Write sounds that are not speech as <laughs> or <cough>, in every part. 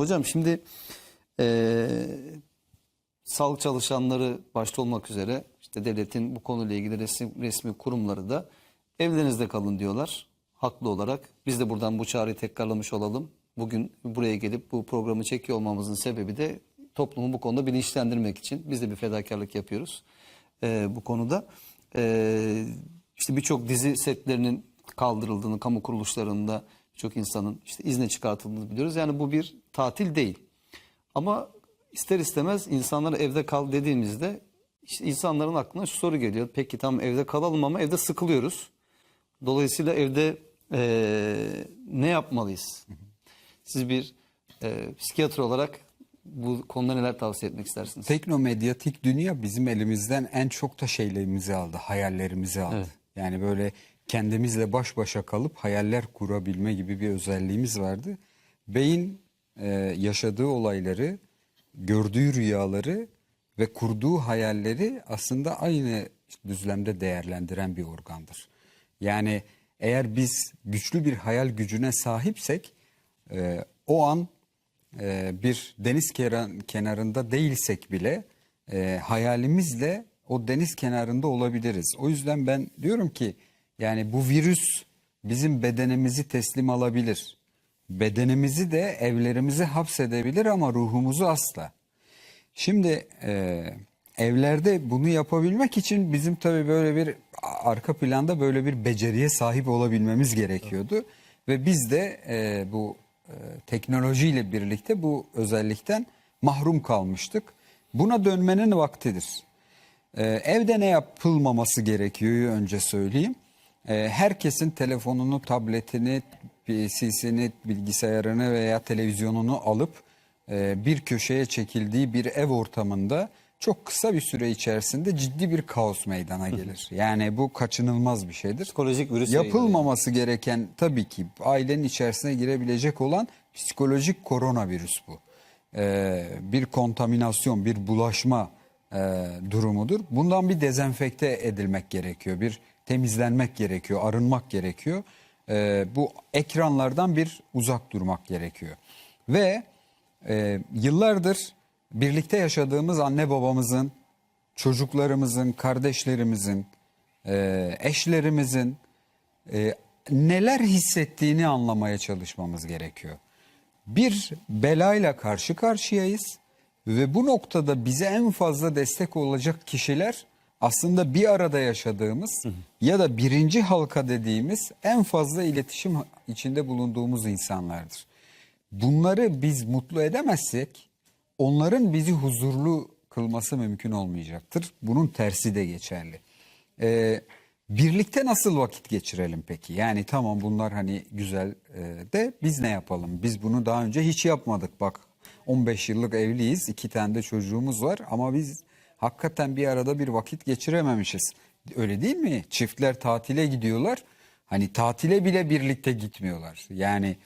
Hocam şimdi eee, sağlık çalışanları başta olmak üzere işte devletin bu konuyla ilgili resmi, resmi kurumları da evlerinizde kalın diyorlar. Haklı olarak. Biz de buradan bu çağrıyı tekrarlamış olalım. Bugün buraya gelip bu programı çekiyor olmamızın sebebi de toplumu bu konuda bilinçlendirmek için. Biz de bir fedakarlık yapıyoruz eee, bu konuda. Eee işte birçok dizi setlerinin kaldırıldığını, kamu kuruluşlarında birçok insanın işte izne çıkartıldığını biliyoruz. Yani bu bir tatil değil. Ama ister istemez insanlara evde kal dediğimizde işte insanların aklına şu soru geliyor. Peki tamam evde kalalım ama evde sıkılıyoruz. Dolayısıyla evde eee, ne yapmalıyız? Siz bir eee psikiyatr olarak bu konuda neler tavsiye etmek istersiniz? Teknomedyatik dünya bizim elimizden en çok da şeylerimizi aldı, hayallerimizi aldı. Evet. Yani böyle kendimizle baş başa kalıp hayaller kurabilme gibi bir özelliğimiz vardı. Beyin e, yaşadığı olayları, gördüğü rüyaları ve kurduğu hayalleri aslında aynı düzlemde değerlendiren bir organdır. Yani eğer biz güçlü bir hayal gücüne sahipsek e, o an e, bir deniz kenar- kenarında değilsek bile e, hayalimizle o deniz kenarında olabiliriz. O yüzden ben diyorum ki yani bu virüs bizim bedenimizi teslim alabilir. Bedenimizi de evlerimizi hapsedebilir ama ruhumuzu asla. Şimdi e, evlerde bunu yapabilmek için bizim tabii böyle bir arka planda böyle bir beceriye sahip olabilmemiz gerekiyordu. Ve biz de e, bu e, teknolojiyle birlikte bu özellikten mahrum kalmıştık. Buna dönmenin vaktidir. E, evde ne yapılmaması gerekiyor önce söyleyeyim. E, herkesin telefonunu, tabletini, PC'sini, bilgisayarını veya televizyonunu alıp e, bir köşeye çekildiği bir ev ortamında çok kısa bir süre içerisinde ciddi bir kaos meydana gelir. Yani bu kaçınılmaz bir şeydir. Psikolojik virüs yayılıyor. Yapılmaması gereken tabii ki ailenin içerisine girebilecek olan psikolojik koronavirüs bu. Ee, bir kontaminasyon, bir bulaşma e, durumudur. Bundan bir dezenfekte edilmek gerekiyor, bir temizlenmek gerekiyor, arınmak gerekiyor. Ee, bu ekranlardan bir uzak durmak gerekiyor. Ve e, yıllardır birlikte yaşadığımız anne babamızın, çocuklarımızın, kardeşlerimizin, e, eşlerimizin e, neler hissettiğini anlamaya çalışmamız gerekiyor. Bir belayla karşı karşıyayız ve bu noktada bize en fazla destek olacak kişiler aslında bir arada yaşadığımız ya da birinci halka dediğimiz en fazla iletişim içinde bulunduğumuz insanlardır. Bunları biz mutlu edemezsek onların bizi huzurlu kılması mümkün olmayacaktır. Bunun tersi de geçerli. Ee, birlikte nasıl vakit geçirelim peki? Yani tamam bunlar hani güzel e, de biz ne yapalım? Biz bunu daha önce hiç yapmadık. Bak 15 yıllık evliyiz, iki tane de çocuğumuz var ama biz hakikaten bir arada bir vakit geçirememişiz. Öyle değil mi? Çiftler tatile gidiyorlar. Hani tatile bile birlikte gitmiyorlar. Yani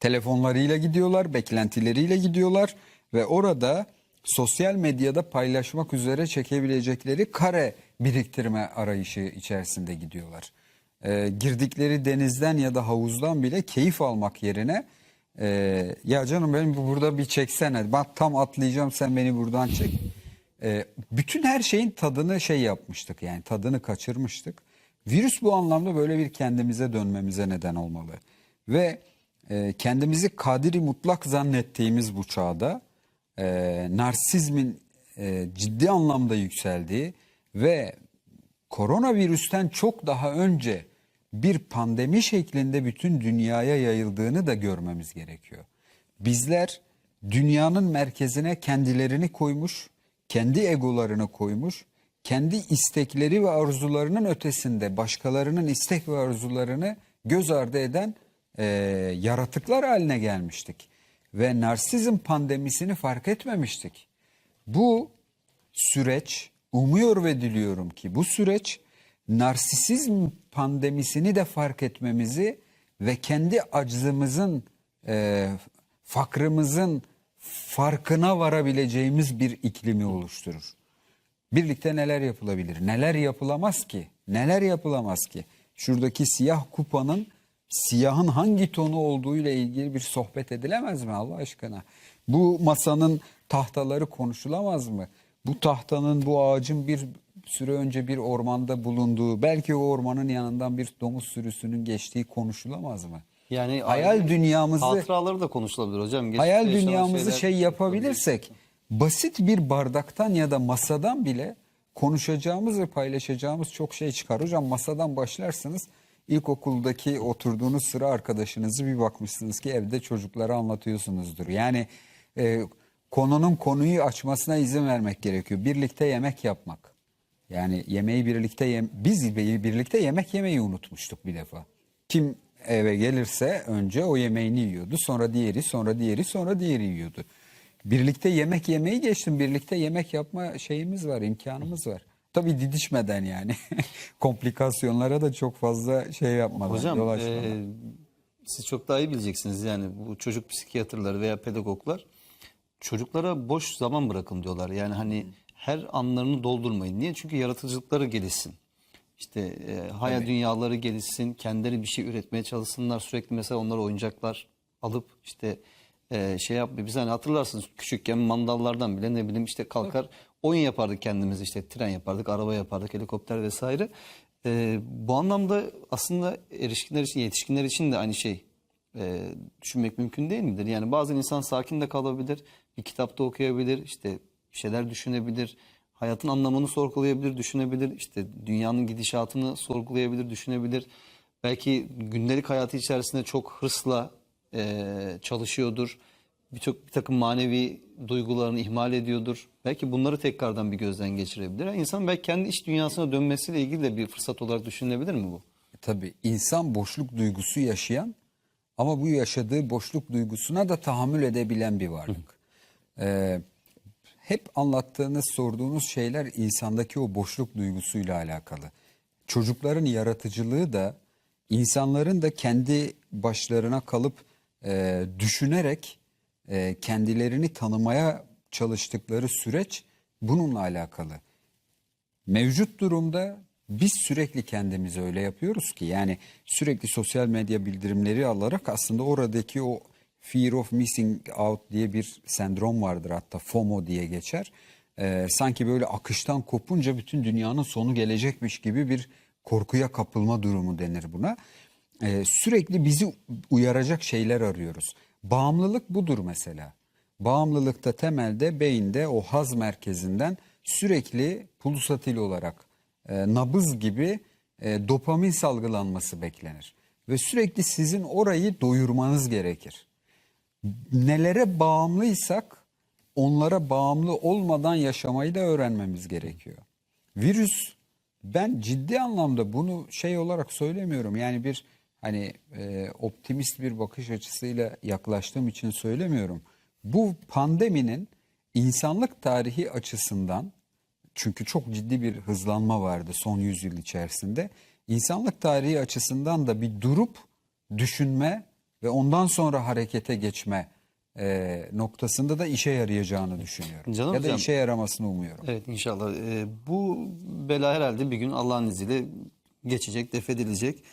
telefonlarıyla gidiyorlar, beklentileriyle gidiyorlar ve orada sosyal medyada paylaşmak üzere çekebilecekleri kare biriktirme arayışı içerisinde gidiyorlar. Ee, girdikleri denizden ya da havuzdan bile keyif almak yerine e, ya canım benim bu- burada bir çeksene bak tam atlayacağım sen beni buradan çek. Ee, bütün her şeyin tadını şey yapmıştık yani tadını kaçırmıştık. Virüs bu anlamda böyle bir kendimize dönmemize neden olmalı. Ve e, kendimizi kadiri mutlak zannettiğimiz bu çağda e, narsizmin e, ciddi anlamda yükseldiği ve koronavirüsten çok daha önce bir pandemi şeklinde bütün dünyaya yayıldığını da görmemiz gerekiyor. Bizler dünyanın merkezine kendilerini koymuş, kendi egolarını koymuş, kendi istekleri ve arzularının ötesinde başkalarının istek ve arzularını göz ardı eden e, yaratıklar haline gelmiştik. Ve narsizm pandemisini fark etmemiştik. Bu süreç umuyor ve diliyorum ki bu süreç narsisizm pandemisini de fark etmemizi ve kendi aczımızın, e, fakrımızın farkına varabileceğimiz bir iklimi oluşturur. Birlikte neler yapılabilir? Neler yapılamaz ki? Neler yapılamaz ki? Şuradaki siyah kupanın siyahın hangi tonu olduğu ile ilgili bir sohbet edilemez mi Allah aşkına? Bu masanın tahtaları konuşulamaz mı? Bu tahtanın, bu ağacın bir süre önce bir ormanda bulunduğu, belki o ormanın yanından bir domuz sürüsünün geçtiği konuşulamaz mı? Yani Hayal dünyamızı hatıraları da konuşulabilir hocam. Geçmişte hayal dünyamızı şey yapabilirsek basit bir bardaktan ya da masadan bile konuşacağımız ve paylaşacağımız çok şey çıkar. Hocam masadan başlarsınız ilkokuldaki oturduğunuz sıra arkadaşınızı bir bakmışsınız ki evde çocuklara anlatıyorsunuzdur. Yani e, konunun konuyu açmasına izin vermek gerekiyor. Birlikte yemek yapmak. Yani yemeği birlikte yem biz birlikte yemek yemeyi unutmuştuk bir defa. Kim eve gelirse önce o yemeğini yiyordu. Sonra diğeri, sonra diğeri, sonra diğeri yiyordu. Birlikte yemek yemeyi geçtim. Birlikte yemek yapma şeyimiz var, imkanımız var. Tabii didişmeden yani. <laughs> Komplikasyonlara da çok fazla şey yapmadan, Hocam yol açmadan. e, siz çok daha iyi bileceksiniz yani bu çocuk psikiyatrları veya pedagoglar çocuklara boş zaman bırakın diyorlar. Yani hani her anlarını doldurmayın. Niye? Çünkü yaratıcılıkları gelişsin. İşte e, hayal dünyaları gelişsin, kendileri bir şey üretmeye çalışsınlar. Sürekli mesela onlara oyuncaklar alıp işte e, şey yap. Biz hani hatırlarsınız küçükken mandallardan bile ne bileyim işte kalkar oyun yapardık kendimiz işte tren yapardık, araba yapardık, helikopter vesaire. E, bu anlamda aslında erişkinler için, yetişkinler için de aynı şey e, düşünmek mümkün değil midir? Yani bazen insan sakin de kalabilir, bir kitapta okuyabilir, işte bir şeyler düşünebilir, hayatın anlamını sorgulayabilir, düşünebilir, işte dünyanın gidişatını sorgulayabilir, düşünebilir. Belki gündelik hayatı içerisinde çok hırsla e, çalışıyordur. Birçok bir takım manevi duygularını ihmal ediyordur. Belki bunları tekrardan bir gözden geçirebilir. Yani İnsan belki kendi iç dünyasına dönmesiyle ilgili de bir fırsat olarak düşünülebilir mi bu? Tabii insan boşluk duygusu yaşayan ama bu yaşadığı boşluk duygusuna da tahammül edebilen bir varlık. Ee, hep anlattığınız, sorduğunuz şeyler insandaki o boşluk duygusuyla alakalı. Çocukların yaratıcılığı da insanların da kendi başlarına kalıp e, düşünerek e, kendilerini tanımaya çalıştıkları süreç bununla alakalı mevcut durumda biz sürekli kendimizi öyle yapıyoruz ki yani sürekli sosyal medya bildirimleri alarak aslında oradaki o fear of missing out diye bir sendrom vardır hatta FOMO diye geçer. Ee, sanki böyle akıştan kopunca bütün dünyanın sonu gelecekmiş gibi bir korkuya kapılma durumu denir buna. Ee, sürekli bizi uyaracak şeyler arıyoruz. Bağımlılık budur mesela. Bağımlılıkta temelde beyinde o haz merkezinden sürekli pulsatil olarak e, nabız gibi e, dopamin salgılanması beklenir. Ve sürekli sizin orayı doyurmanız gerekir. Nelere bağımlıysak onlara bağımlı olmadan yaşamayı da öğrenmemiz gerekiyor. Virüs ben ciddi anlamda bunu şey olarak söylemiyorum. Yani bir hani e, optimist bir bakış açısıyla yaklaştığım için söylemiyorum. Bu pandeminin insanlık tarihi açısından çünkü çok ciddi bir hızlanma vardı son yüzyıl içerisinde. İnsanlık tarihi açısından da bir durup düşünme ve ondan sonra harekete geçme e, noktasında da işe yarayacağını düşünüyorum. Canım ya da hocam. işe yaramasını umuyorum. Evet inşallah. Ee, bu bela herhalde bir gün Allah'ın izniyle geçecek, def edilecek.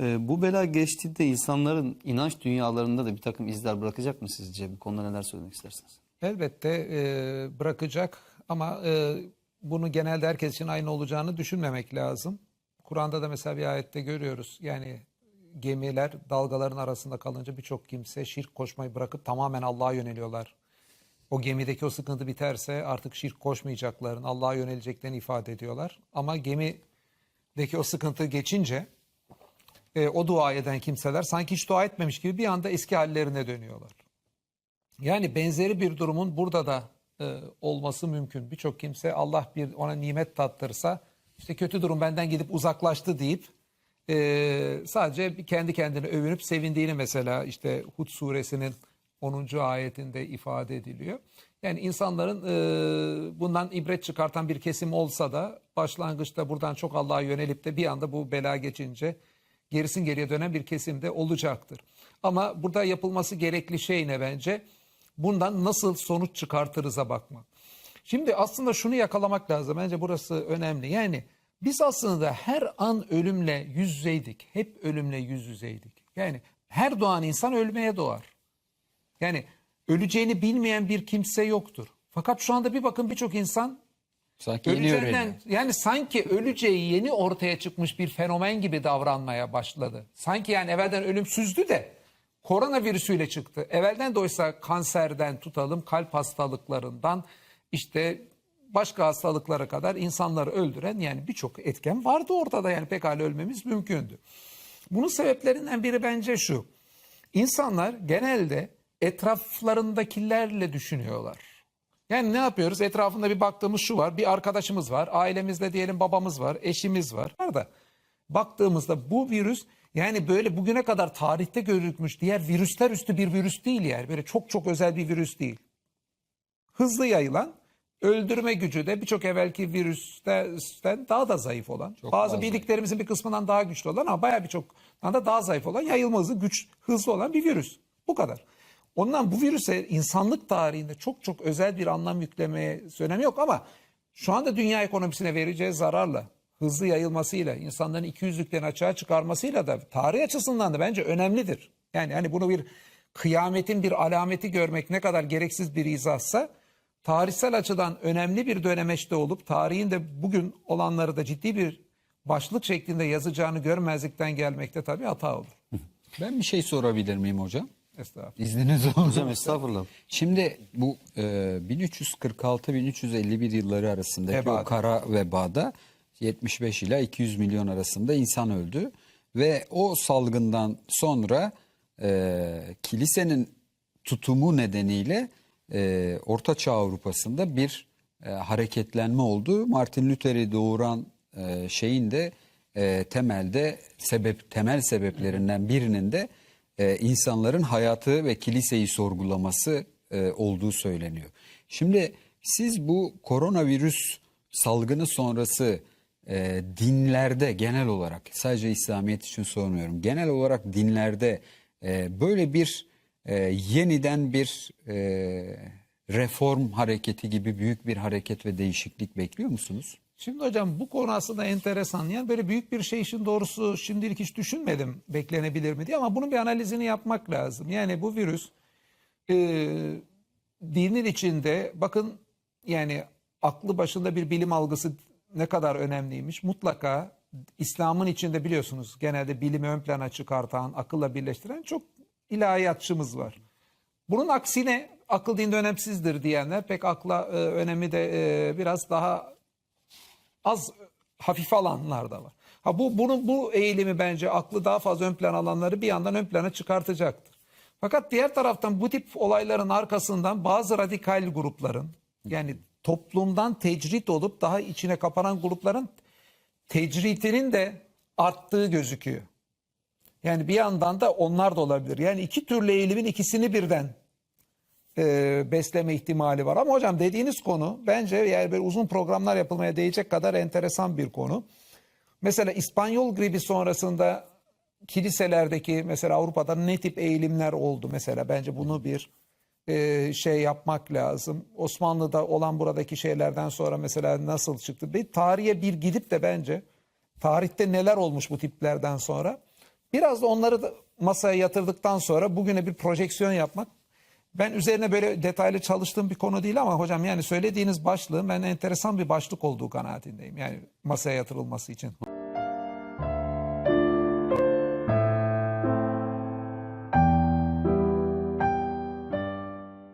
Ee, bu bela geçtiğinde insanların inanç dünyalarında da bir takım izler bırakacak mı sizce? Bu konuda neler söylemek istersiniz? Elbette e, bırakacak ama e, bunu genelde herkes için aynı olacağını düşünmemek lazım. Kur'an'da da mesela bir ayette görüyoruz. Yani gemiler dalgaların arasında kalınca birçok kimse şirk koşmayı bırakıp tamamen Allah'a yöneliyorlar. O gemideki o sıkıntı biterse artık şirk koşmayacaklarını, Allah'a yöneleceklerini ifade ediyorlar. Ama gemideki o sıkıntı geçince e, o dua eden kimseler sanki hiç dua etmemiş gibi bir anda eski hallerine dönüyorlar. Yani benzeri bir durumun burada da e, olması mümkün. Birçok kimse Allah bir ona nimet tattırsa işte kötü durum benden gidip uzaklaştı deyip e, sadece kendi kendine övünüp sevindiğini mesela işte Hud suresinin 10. ayetinde ifade ediliyor. Yani insanların e, bundan ibret çıkartan bir kesim olsa da başlangıçta buradan çok Allah'a yönelip de bir anda bu bela geçince gerisin geriye dönen bir kesim de olacaktır. Ama burada yapılması gerekli şey ne bence? Bundan nasıl sonuç çıkartırıza bakmak. Şimdi aslında şunu yakalamak lazım. Bence burası önemli. Yani biz aslında her an ölümle yüz yüzeydik. Hep ölümle yüz yüzeydik. Yani her doğan insan ölmeye doğar. Yani öleceğini bilmeyen bir kimse yoktur. Fakat şu anda bir bakın birçok insan Sanki yeni öğreniyor. yani sanki öleceği yeni ortaya çıkmış bir fenomen gibi davranmaya başladı. Sanki yani evvelden ölümsüzdü de koronavirüsüyle çıktı. Evvelden de oysa kanserden tutalım kalp hastalıklarından işte başka hastalıklara kadar insanları öldüren yani birçok etken vardı ortada yani pekala ölmemiz mümkündü. Bunun sebeplerinden biri bence şu. İnsanlar genelde etraflarındakilerle düşünüyorlar. Yani ne yapıyoruz? Etrafında bir baktığımız şu var. Bir arkadaşımız var. Ailemizde diyelim babamız var. Eşimiz var. Da baktığımızda bu virüs yani böyle bugüne kadar tarihte görülmüş diğer virüsler üstü bir virüs değil yani. Böyle çok çok özel bir virüs değil. Hızlı yayılan, öldürme gücü de birçok evvelki virüsten daha da zayıf olan. bazı fazla. bildiklerimizin bir kısmından daha güçlü olan ama bayağı birçoktan da daha zayıf olan, yayılma hızı güç, hızlı olan bir virüs. Bu kadar. Ondan bu virüse insanlık tarihinde çok çok özel bir anlam yüklemeye önemi yok ama şu anda dünya ekonomisine vereceği zararla, hızlı yayılmasıyla, insanların 200'lükten açığa çıkarmasıyla da tarih açısından da bence önemlidir. Yani hani bunu bir kıyametin bir alameti görmek ne kadar gereksiz bir izahsa tarihsel açıdan önemli bir dönemeçte olup tarihin de bugün olanları da ciddi bir başlık şeklinde yazacağını görmezlikten gelmekte tabii hata olur. <laughs> Ben bir şey sorabilir miyim hocam? Estağfurullah. İzniniz olursa. Hocam estağfurullah. Şimdi bu e, 1346-1351 yılları arasındaki Vebada. o kara vebada 75 ila 200 milyon arasında insan öldü. Ve o salgından sonra e, kilisenin tutumu nedeniyle e, Orta Çağ Avrupa'sında bir e, hareketlenme oldu. Martin Luther'i doğuran e, şeyin de e, temelde sebep temel sebeplerinden birinin de e, insanların hayatı ve kiliseyi sorgulaması e, olduğu söyleniyor. Şimdi siz bu koronavirüs salgını sonrası e, dinlerde genel olarak sadece İslamiyet için sormuyorum. Genel olarak dinlerde e, böyle bir e, yeniden bir e, reform hareketi gibi büyük bir hareket ve değişiklik bekliyor musunuz? Şimdi hocam bu konu aslında enteresan. Yani böyle büyük bir şey işin doğrusu şimdilik hiç düşünmedim beklenebilir mi diye ama bunun bir analizini yapmak lazım. Yani bu virüs e, dinin içinde bakın yani aklı başında bir bilim algısı ne kadar önemliymiş. Mutlaka İslam'ın içinde biliyorsunuz genelde bilimi ön plana çıkartan, akılla birleştiren çok ilahiyatçımız var. Bunun aksine akıl dinde önemsizdir diyenler pek akla e, önemi de e, biraz daha az hafife alanlar da var. Ha bu bunun bu eğilimi bence aklı daha fazla ön plan alanları bir yandan ön plana çıkartacaktır. Fakat diğer taraftan bu tip olayların arkasından bazı radikal grupların yani toplumdan tecrit olup daha içine kapanan grupların tecritinin de arttığı gözüküyor. Yani bir yandan da onlar da olabilir. Yani iki türlü eğilimin ikisini birden e, besleme ihtimali var. Ama hocam dediğiniz konu bence yani böyle uzun programlar yapılmaya değecek kadar enteresan bir konu. Mesela İspanyol gribi sonrasında kiliselerdeki mesela Avrupa'da ne tip eğilimler oldu mesela bence bunu bir e, şey yapmak lazım. Osmanlı'da olan buradaki şeylerden sonra mesela nasıl çıktı? Bir tarihe bir gidip de bence tarihte neler olmuş bu tiplerden sonra biraz da onları da masaya yatırdıktan sonra bugüne bir projeksiyon yapmak ben üzerine böyle detaylı çalıştığım bir konu değil ama hocam yani söylediğiniz başlığın ben enteresan bir başlık olduğu kanaatindeyim. Yani masaya yatırılması için.